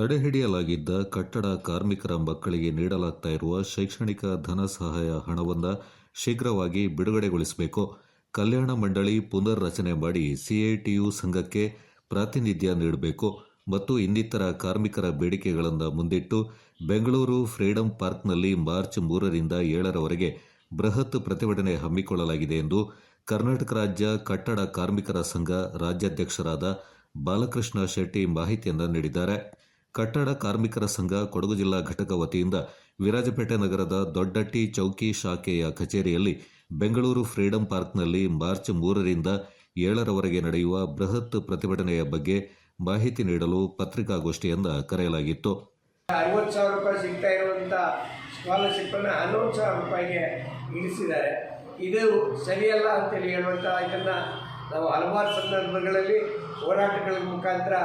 ತಡೆಹಿಡಿಯಲಾಗಿದ್ದ ಕಟ್ಟಡ ಕಾರ್ಮಿಕರ ಮಕ್ಕಳಿಗೆ ನೀಡಲಾಗ್ತಾ ಇರುವ ಶೈಕ್ಷಣಿಕ ಧನ ಸಹಾಯ ಹಣವನ್ನು ಶೀಘ್ರವಾಗಿ ಬಿಡುಗಡೆಗೊಳಿಸಬೇಕು. ಕಲ್ಯಾಣ ಮಂಡಳಿ ಪುನರ್ ರಚನೆ ಮಾಡಿ ಸಿಐಟಿಯು ಸಂಘಕ್ಕೆ ಪ್ರಾತಿನಿಧ್ಯ ನೀಡಬೇಕು ಮತ್ತು ಇನ್ನಿತರ ಕಾರ್ಮಿಕರ ಬೇಡಿಕೆಗಳನ್ನು ಮುಂದಿಟ್ಟು ಬೆಂಗಳೂರು ಫ್ರೀಡಂ ಪಾರ್ಕ್ನಲ್ಲಿ ಮಾರ್ಚ್ ಮೂರರಿಂದ ಏಳರವರೆಗೆ ಬೃಹತ್ ಪ್ರತಿಭಟನೆ ಹಮ್ಮಿಕೊಳ್ಳಲಾಗಿದೆ ಎಂದು ಕರ್ನಾಟಕ ರಾಜ್ಯ ಕಟ್ಟಡ ಕಾರ್ಮಿಕರ ಸಂಘ ರಾಜ್ಯಾಧ್ಯಕ್ಷರಾದ ಬಾಲಕೃಷ್ಣ ಶೆಟ್ಟಿ ಮಾಹಿತಿಯನ್ನು ನೀಡಿದ್ದಾರೆ. ಕಟ್ಟಡ ಕಾರ್ಮಿಕರ ಸಂಘ ಕೊಡಗು ಜಿಲ್ಲಾ ಘಟಕ ವತಿಯಿಂದ ವಿರಾಜಪೇಟೆ ನಗರದ ದೊಡ್ಡಟ್ಟಿ ಚೌಕಿ ಶಾಖೆಯ ಕಚೇರಿಯಲ್ಲಿ ಬೆಂಗಳೂರು ಫ್ರೀಡಂ ಪಾರ್ಕ್ನಲ್ಲಿ ಮಾರ್ಚ್ ಮೂರರಿಂದ ಏಳರವರೆಗೆ ನಡೆಯುವ ಬೃಹತ್ ಪ್ರತಿಭಟನೆಯ ಬಗ್ಗೆ ಮಾಹಿತಿ ನೀಡಲು ಪತ್ರಿಕಾಗೋಷ್ಠಿಯನ್ನು ಕರೆಯಲಾಗಿತ್ತು. ಅರವತ್ತು ಸಾವಿರ ರೂಪಾಯಿ ಸಿಗ್ತಾ ಇರುವಂಥ ಸ್ಕಾಲರ್ಶಿಪ್ಪನ್ನು ಹನ್ನೊಂದು ಸಾವಿರ ರೂಪಾಯಿಗೆ ಇಳಿಸಿದ್ದಾರೆ. ಇದು ಸರಿಯಲ್ಲ ಅಂತೇಳಿ ಹೇಳುವಂಥ ಇದನ್ನು ನಾವು ಹಲವಾರು ಸಂದರ್ಭಗಳಲ್ಲಿ ಹೋರಾಟಗಳ ಮುಖಾಂತರ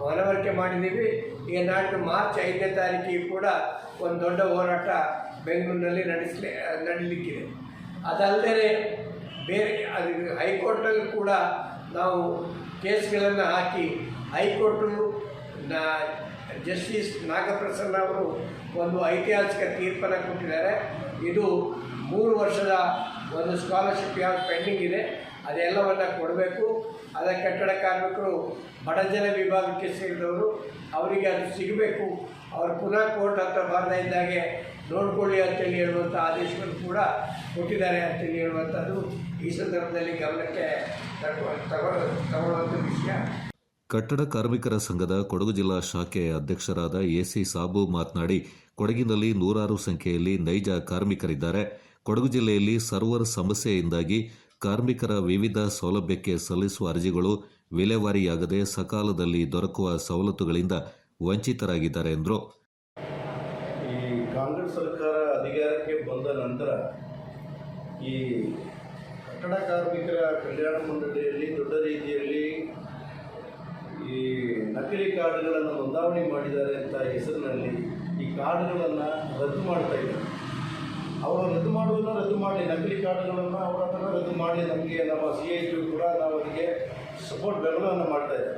ಮನವರಿಕೆ ಮಾಡಿದ್ದೀವಿ. ಈಗ ನಾಡಿದ್ದು ಮಾರ್ಚ್ ಐದನೇ ತಾರೀಕಿಗೆ ಕೂಡ ಒಂದು ದೊಡ್ಡ ಹೋರಾಟ ಬೆಂಗಳೂರಿನಲ್ಲಿ ನಡೆಸಲಿ, ನಡೀಲಿಕ್ಕಿದೆ. ಅದಲ್ಲದೆ ಬೇರೆ, ಅದು ಹೈಕೋರ್ಟಲ್ಲಿ ಕೂಡ ನಾವು ಕೇಸ್ಗಳನ್ನು ಹಾಕಿ ಹೈಕೋರ್ಟು, ನಾ, ಜಸ್ಟಿಸ್ ನಾಗಪ್ರಸನ್ನ ಅವರು ಒಂದು ಐತಿಹಾಸಿಕ ತೀರ್ಪನ್ನು ಕೊಟ್ಟಿದ್ದಾರೆ. ಇದು ಮೂರು ವರ್ಷದ ಒಂದು ಸ್ಕಾಲರ್ಶಿಪ್ ಯಾವ್ದು ಪೆಂಡಿಂಗ್ ಇದೆ, ಅದೆಲ್ಲವನ್ನು ಕೊಡಬೇಕು. ಅದೇ ಕಟ್ಟಡ ಕಾರ್ಮಿಕರು ಬಡಜನ ವಿಭಾಗಕ್ಕೆ ಸೇರಿದವರು, ಅವರಿಗೆ ಅದು ಸಿಗಬೇಕು. ಅವರು ಪುನಃ ಕೋರ್ಟ್ ಹತ್ರ ಬಾರದೇ ಇದ್ದಾಗೆ ನೋಡ್ಕೊಳ್ಳಿ ಅಂತೇಳಿ ಹೇಳುವಂಥ ಆದೇಶಗಳು ಕೂಡ ಕೊಟ್ಟಿದ್ದಾರೆ ಅಂತೇಳಿ ಹೇಳುವಂಥದ್ದು ಈ ಸಂದರ್ಭದಲ್ಲಿ ಗಮನಕ್ಕೆ ತಗೊ ತಗೊಳ್ಳೋ ತಗೊಳ್ಳುವಂಥ ವಿಷಯ. ಕಟ್ಟಡ ಕಾರ್ಮಿಕರ ಸಂಘದ ಕೊಡಗು ಜಿಲ್ಲಾ ಶಾಖೆಯ ಅಧ್ಯಕ್ಷರಾದ ಎಸಿ ಸಾಬು ಮಾತನಾಡಿ, ಕೊಡಗಿನಲ್ಲಿ ನೂರಾರು ಸಂಖ್ಯೆಯಲ್ಲಿ ನೈಜ ಕಾರ್ಮಿಕರಿದ್ದಾರೆ. ಕೊಡಗು ಜಿಲ್ಲೆಯಲ್ಲಿ ಸರ್ವರ್ ಸಮಸ್ಯೆಯಿಂದಾಗಿ ಕಾರ್ಮಿಕರ ವಿವಿಧ ಸೌಲಭ್ಯಕ್ಕೆ ಸಲ್ಲಿಸುವ ಅರ್ಜಿಗಳು ವಿಲೇವಾರಿಯಾಗದೆ ಸಕಾಲದಲ್ಲಿ ದೊರಕುವ ಸವಲತ್ತುಗಳಿಂದ ವಂಚಿತರಾಗಿದ್ದಾರೆ ಎಂದರು. ಈ ಕಾಂಗ್ರೆಸ್ ಸರ್ಕಾರ ಅಧಿಕಾರಕ್ಕೆ ಬಂದ ನಂತರ ಈ ಕಟ್ಟಡ ಕಾರ್ಮಿಕರ ಕಲ್ಯಾಣ ಮಂಡಳಿಯಲ್ಲಿ ದೊಡ್ಡ ರೀತಿಯಲ್ಲಿ ಈ ನಕಲಿ ಕಾರ್ಡ್ಗಳನ್ನು ನೋಂದಾವಣಿ ಮಾಡಿದ್ದಾರೆ ಅಂತ ಹೆಸರಿನಲ್ಲಿ ಈ ಕಾರ್ಡ್ಗಳನ್ನು ರದ್ದು ಮಾಡ್ತಾ ಇದ್ದಾರೆ. ಅವರು ರದ್ದು ಮಾಡುವುದನ್ನು ರದ್ದು ಮಾಡಲಿ. ನಕಲಿ ಕಾರ್ಡ್ಗಳನ್ನು ಅವರ ಹತ್ರ ರದ್ದು ಮಾಡಲಿ ನಮಗೆ ನಮ್ಮ ಸಿ ಐ ಟಿ ಕೂಡ ನಾವು ಅದಕ್ಕೆ ಸಪೋರ್ಟ್ ಬೆಂಬಲವನ್ನು ಮಾಡ್ತಾ ಇದ್ದೆ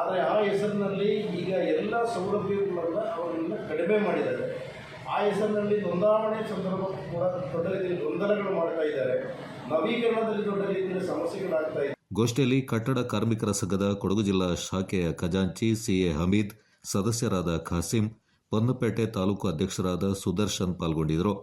ಆದರೆ ಆ ಹೆಸರಿನಲ್ಲಿ ಈಗ ಎಲ್ಲ ಸೌಲಭ್ಯಗಳನ್ನು ಅವರನ್ನು ಕಡಿಮೆ ಮಾಡಿದ್ದಾರೆ. ಆ ಹೆಸರಿನಲ್ಲಿ ನೋಂದಾವಣೆ ಸಂದರ್ಭ ಕೂಡ ದೊಡ್ಡ ರೀತಿಯಲ್ಲಿ ಗೊಂದಲಗಳು ಮಾಡ್ತಾ ಇದ್ದಾರೆ. ನವೀಕರಣದಲ್ಲಿ ದೊಡ್ಡ ರೀತಿಯಲ್ಲಿ ಸಮಸ್ಯೆಗಳಾಗ್ತಾ ಇದೆ ಗೋಷ್ಠಿಯಲ್ಲಿ ಕಟ್ಟಡ ಕಾರ್ಮಿಕರ ಸಂಘದ ಕೊಡಗು ಜಿಲ್ಲಾ ಶಾಖೆಯ ಖಜಾಂಚಿ ಸಿಎ ಹಮೀದ್, ಸದಸ್ಯರಾದ ಖಾಸಿಂ, ಪೊನ್ನಪೇಟೆ ತಾಲೂಕು ಅಧ್ಯಕ್ಷರಾದ ಸುದರ್ಶನ್ ಪಾಲ್ಗೊಂಡಿದ್ದರು.